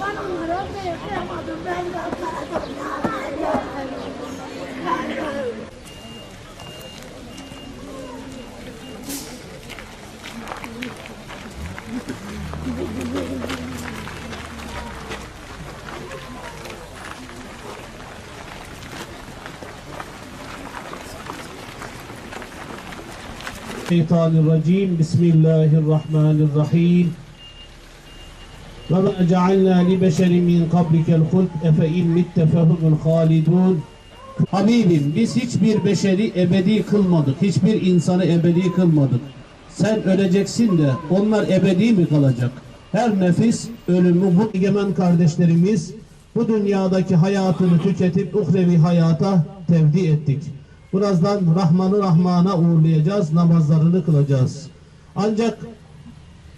Ben onlara okuyamadım. Ben de الشيطان الرجيم بسم الله الرحمن الرحيم وما جعلنا لبشر من قبلك الخلد أفإن مت فهم الخالدون Habibim biz hiçbir beşeri ebedi kılmadık. Hiçbir insanı ebedi kılmadık. Sen öleceksin de onlar ebedi mi kalacak? Her nefis ölümü bu egemen kardeşlerimiz bu dünyadaki hayatını tüketip uhrevi hayata tevdi ettik. Birazdan Rahman'ı Rahman'a uğurlayacağız, namazlarını kılacağız. Ancak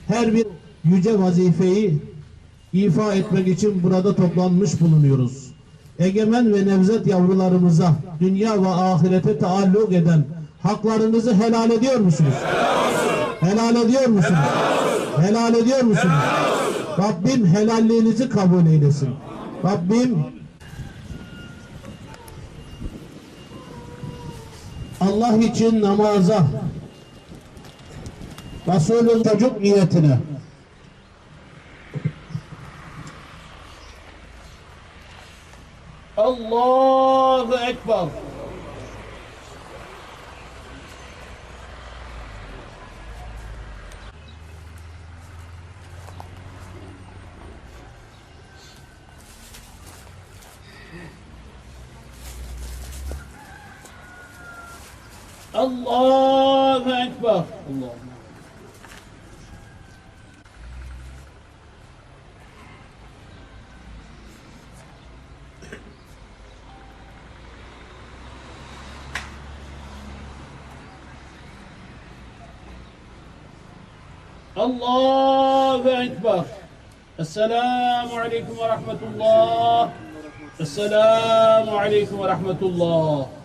her bir yüce vazifeyi ifa etmek için burada toplanmış bulunuyoruz. Egemen ve nevzet yavrularımıza dünya ve ahirete taalluk eden haklarınızı helal ediyor musunuz? Helal ediyor musunuz? Helal ediyor musunuz? Rabbim helalliğinizi kabul eylesin. Rabbim Allah için namaza Resulün çocuk niyetine. Allahu Ekber Allahu Ekber Allah Allahu Ekber. Esselamu Aleyküm ve Rahmetullah. Esselamu Aleyküm ve Rahmetullah.